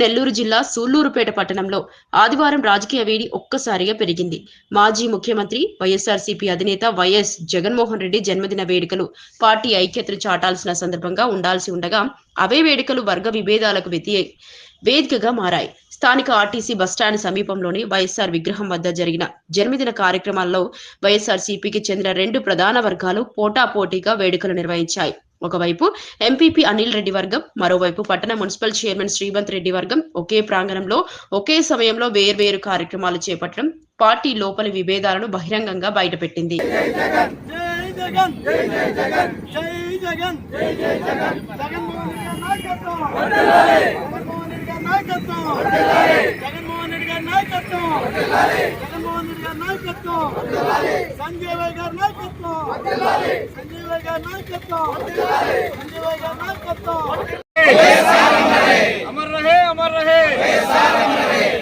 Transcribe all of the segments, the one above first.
నెల్లూరు జిల్లా సూళ్ళూరుపేట పట్టణంలో ఆదివారం రాజకీయ వేడి ఒక్కసారిగా పెరిగింది. మాజీ ముఖ్యమంత్రి వైఎస్ఆర్సీపీ అధినేత వైఎస్ జగన్మోహన్ రెడ్డి జన్మదిన వేడుకలు పార్టీ ఐక్యతను చాటాల్సిన సందర్భంగా ఉండాల్సి ఉండగా అవే వేడుకలు వర్గ విభేదాలకు వ్యతి వేదికగా మారాయి. స్థానిక ఆర్టీసీ బస్టాండ్ సమీపంలోని వైఎస్ఆర్ విగ్రహం వద్ద జరిగిన జన్మదిన కార్యక్రమాల్లో వైఎస్ఆర్ సిపికి చెందిన రెండు ప్రధాన వర్గాలు పోటాపోటీగా వేడుకలు నిర్వహించాయి. ఒకవైపు ఎంపీపీ అనిల్ రెడ్డి వర్గం మరోవైపు పట్టణ మున్సిపల్ చైర్మన్ శ్రీవంత్ రెడ్డి వర్గం ఒకే ప్రాంగణంలో ఒకే సమయంలో వేర్వేరు కార్యక్రమాలు చేపట్టడం పార్టీ లోపలి విభేదాలను బహిరంగంగా బయటపెట్టింది. జగన్మోహన్ రెడ్డి గారి నాయకత్వం! రెడ్డి గారి నాయకత్వం. రెడ్డి గారి నాయకత్వం. రెడ్డి గారి నాయకత్వం. అమర్ రహే అమర్ రహే.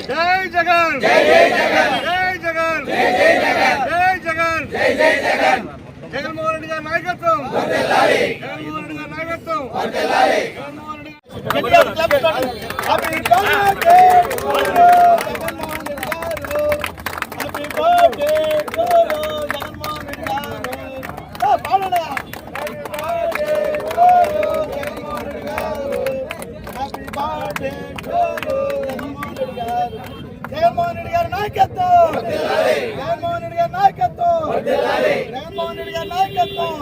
జై జగన్. జై జగన్. జై జగన్. జగన్మోహన్ రెడ్డి గారి నాయకత్వం. జగన్మోహన్ రెడ్డి గారి నాయకత్వం. జగన్మోహన్ రెడ్డి హ్యాపీ బర్త్డే జగన్మోహన్ రెడ్డి గారు happy birthday to Jaganmohan Reddy గారు ఆ, పాడండి. Happy birthday to Jaganmohan Reddy గారు happy birthday to Jaganmohan Reddy గారు జగన్మోహన్ రెడ్డి గారి నాయకత్వం జగన్మోహన్ రెడ్డి గారి నాయకత్వం జగన్మోహన్ రెడ్డి గారి నాయకత్వం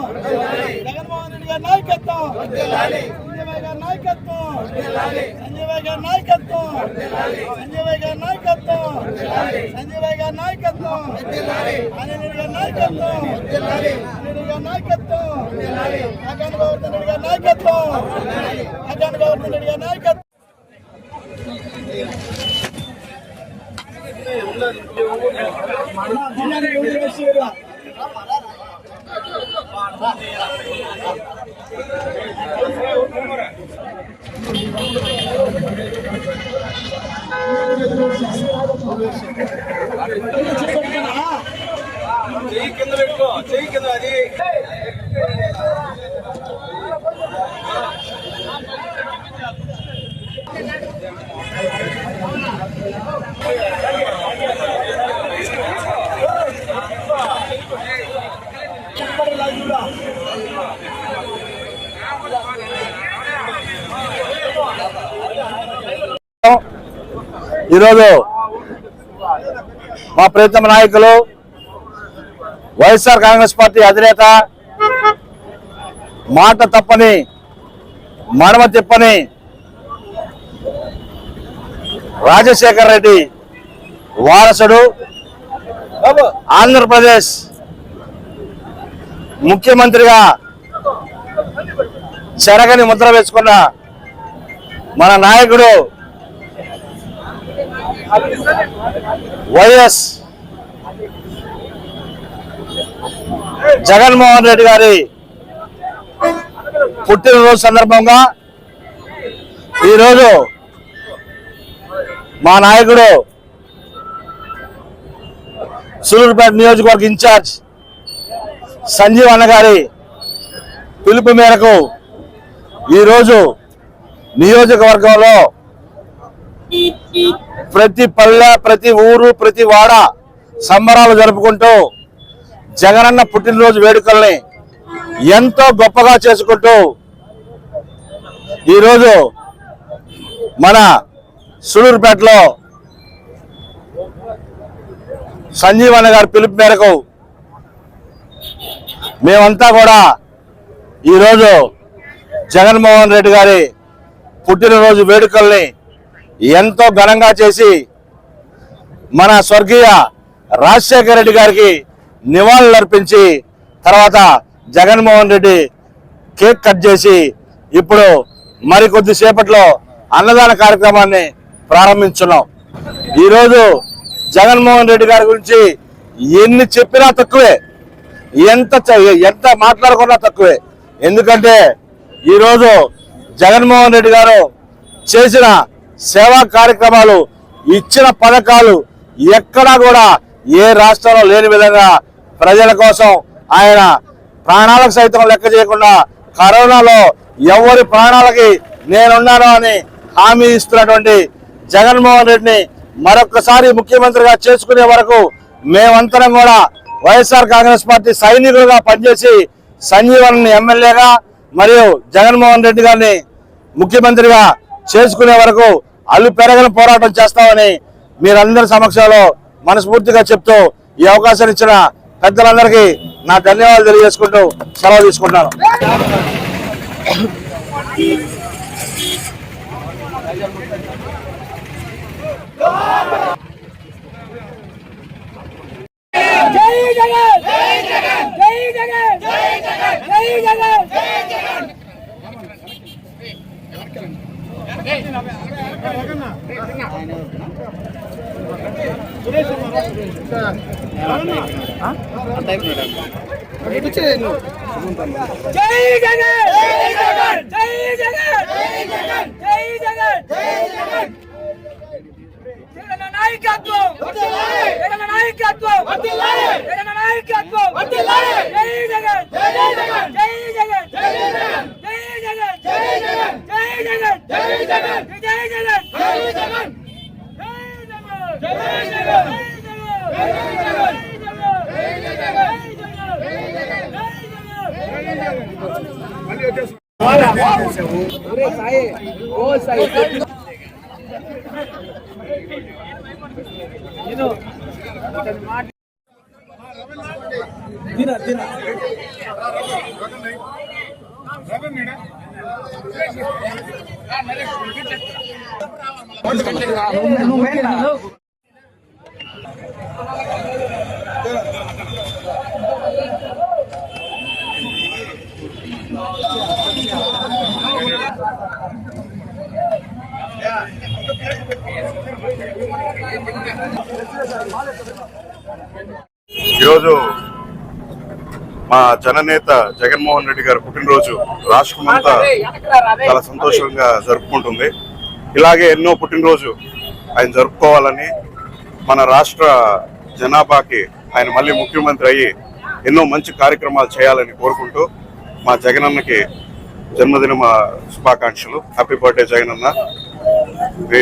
జగన్మోహన్ రెడ్డి గారి నాయకత్వం సంజయ్ గారి నాయకత్వం సంజయ్ గారి నాయకత్వం సంజయ్ గారి నాయకత్వం సంజయ్ గారి నాయకత్వం అనిల్ రెడ్డి గారి నాయకత్వం అనిల్ రెడ్డి గారి నాయకత్వం అఖండ గోవర్ధన్ రెడ్డి గారి నాయకత్వం అఖండ గోవర్ధన్ రెడ్డి గారి నాయకత్వం చెయ్యి కింద పెట్టుకో చెయ్యి కింద అది ఈరోజు మా ప్రీతమ నాయకులు వైఎస్ఆర్ కాంగ్రెస్ పార్టీ అధినేత మాట తప్పని మడమ తిప్పని రాజశేఖర్ రెడ్డి వారసుడు ఆంధ్రప్రదేశ్ ముఖ్యమంత్రిగా చెరగని ముద్ర వేసుకున్న మన నాయకుడు వైఎస్ జగన్మోహన్ రెడ్డి గారి పుట్టినరోజు సందర్భంగా ఈరోజు మా నాయకుడు సూలూరుపేట నియోజకవర్గ ఇన్ఛార్జ్ సంజీవ్ అన్న గారి పిలుపు మేరకు ఈరోజు నియోజకవర్గంలో ప్రతి పల్లె ప్రతి ఊరు ప్రతి వాడ సంబరాలు జరుపుకుంటూ జగనన్న పుట్టినరోజు వేడుకల్ని ఎంతో గొప్పగా చేసుకుంటూ ఈరోజు మన సూలూరుపేటలో సంజీవన్న గారి పిలుపు మేరకు మేమంతా కూడా ఈరోజు జగన్మోహన్ రెడ్డి గారి పుట్టినరోజు వేడుకల్ని ఎంతో ఘనంగా చేసి మన స్వర్గీయ రాజశేఖర రెడ్డి గారికి నివాళులు అర్పించి తర్వాత జగన్మోహన్ రెడ్డి కేక్ కట్ చేసి ఇప్పుడు మరికొద్ది సేపట్లో అన్నదాన కార్యక్రమాన్ని ప్రారంభించున్నాం. ఈరోజు జగన్మోహన్ రెడ్డి గారి గురించి ఎన్ని చెప్పినా తక్కువే. ఎంత ఎంత మాట్లాడుకున్నా తక్కువే. ఎందుకంటే ఈరోజు జగన్మోహన్ రెడ్డి గారు చేసిన సేవా కార్యక్రమాలు ఇచ్చిన పథకాలు ఎక్కడా కూడా ఏ రాష్ట్రంలో లేని విధంగా ప్రజల కోసం ఆయన ప్రాణాలకు సైతం లెక్క చేయకుండా కరోనాలో ఎవరి ప్రాణాలకి నేనున్నాను అని హామీ ఇస్తున్నటువంటి జగన్మోహన్ రెడ్డిని మరొకసారి ముఖ్యమంత్రిగా చేసుకునే వరకు మేమంతరం కూడా వైఎస్ఆర్ కాంగ్రెస్ పార్టీ సైనికులుగా పనిచేసి సంజీవన్ ఎమ్మెల్యేగా మరియు జగన్మోహన్ రెడ్డి గారిని ముఖ్యమంత్రిగా చేసుకునే వరకు అల్లు పెరగని పోరాటం చేస్తామని మీరందరి సమక్షంలో మనస్ఫూర్తిగా చెప్తూ ఈ అవకాశాన్ని ఇచ్చిన పెద్దలందరికీ నా ధన్యవాదాలు తెలియజేసుకుంటూ సెలవు తీసుకుంటాను జై జగన్! జై జగన్! జై జగన్! జై జగన్! జై జగన్! జై జగన్ జై జగన్ జై జగన్ జై జగన్ జై జగన్ జై జగన్ జగన్ నాయకత్వం జగన్ నాయకత్వం జగన్ నాయకత్వం జై జగన్ జగన్ జై జగన్! జై జగన్! జై జగన్! జై జగన్! జై జగన్! జై జగన్! జై జగన్ ఒరే సాయి ఓ సాయి నేను దిన దిన రగన్ రగన్ రగన్ నేడా ఈరోజు మా జననేత జగన్మోహన్ రెడ్డి గారి పుట్టినరోజు రాష్ట్రమంతా చాలా సంతోషంగా జరుపుకుంటుంది. ఇలాగే ఎన్నో పుట్టినరోజు ఆయన జరుపుకోవాలని మన రాష్ట్ర జనాభాకి ఆయన మళ్ళీ ముఖ్యమంత్రి అయ్యి ఎన్నో మంచి కార్యక్రమాలు చేయాలని కోరుకుంటూ మా జగనన్నకి జన్మదిన శుభాకాంక్షలు. Happy birthday Jagananna.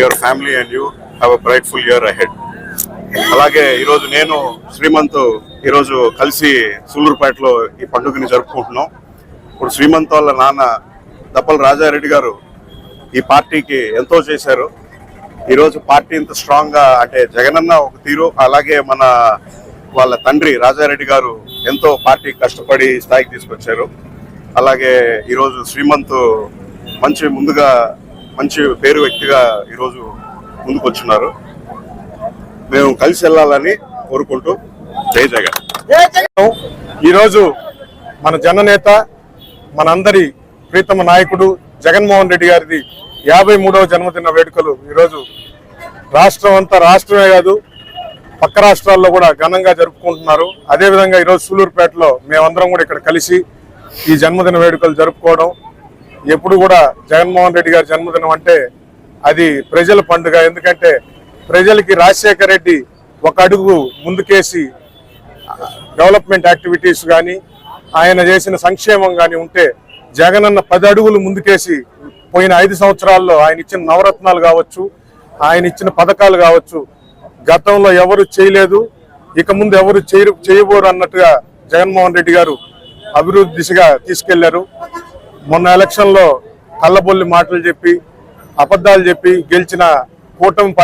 Your family and you have a brightful year ahead అలాగే ఈరోజు నేను శ్రీమంత్ ఈరోజు కలిసి సూలూరుపేటలో ఈ పండుగని జరుపుకుంటున్నాం. ఇప్పుడు శ్రీమంత్ వాళ్ళ నాన్న దప్పల రాజారెడ్డి గారు ఈ పార్టీకి ఎంతో చేశారు. ఈరోజు పార్టీ ఇంత స్ట్రాంగ్గా అంటే జగనన్న ఒక తీరు అలాగే మన వాళ్ళ తండ్రి రాజారెడ్డి గారు ఎంతో పార్టీ కష్టపడి స్థాయికి తీసుకొచ్చారు. అలాగే ఈరోజు శ్రీమంత్ మంచి ముందుగా మంచి పేరు వ్యక్తిగా ఈరోజు ముందుకు వచ్చినారు మేము కలిసి వెళ్ళాలని కోరుకుంటూ జై జగన్. ఈరోజు మన జననేత మనందరి ప్రీతమ నాయకుడు జగన్మోహన్ రెడ్డి గారిది యాభై మూడవ జన్మదిన వేడుకలు ఈరోజు రాష్ట్రం అంతా రాష్ట్రమే కాదు పక్క రాష్ట్రాల్లో కూడా ఘనంగా జరుపుకుంటున్నారు. అదేవిధంగా ఈరోజు సూలూరుపేటలో మేమందరం కూడా ఇక్కడ కలిసి ఈ జన్మదిన వేడుకలు జరుపుకోవడం. ఎప్పుడు కూడా జగన్మోహన్ రెడ్డి గారి జన్మదినం అంటే అది ప్రజల పండుగ. ఎందుకంటే ప్రజలకి రాజశేఖర రెడ్డి ఒక అడుగు ముందుకేసి డెవలప్మెంట్ యాక్టివిటీస్ కానీ ఆయన చేసిన సంక్షేమం కానీ ఉంటే జగనన్న పది అడుగులు ముందుకేసి పోయిన ఐదు సంవత్సరాల్లో ఆయన ఇచ్చిన నవరత్నాలు కావచ్చు ఆయన ఇచ్చిన పథకాలు కావచ్చు గతంలో ఎవరు చేయలేదు ఇక ముందు ఎవరు చేయరు చేయబోరు అన్నట్టుగా జగన్మోహన్ రెడ్డి గారు అభివృద్ధి దిశగా తీసుకెళ్ళారు. మొన్న ఎలక్షన్లో కళ్ళబొల్లి మాటలు చెప్పి అబద్ధాలు చెప్పి గెలిచిన కూటమి పార్టీ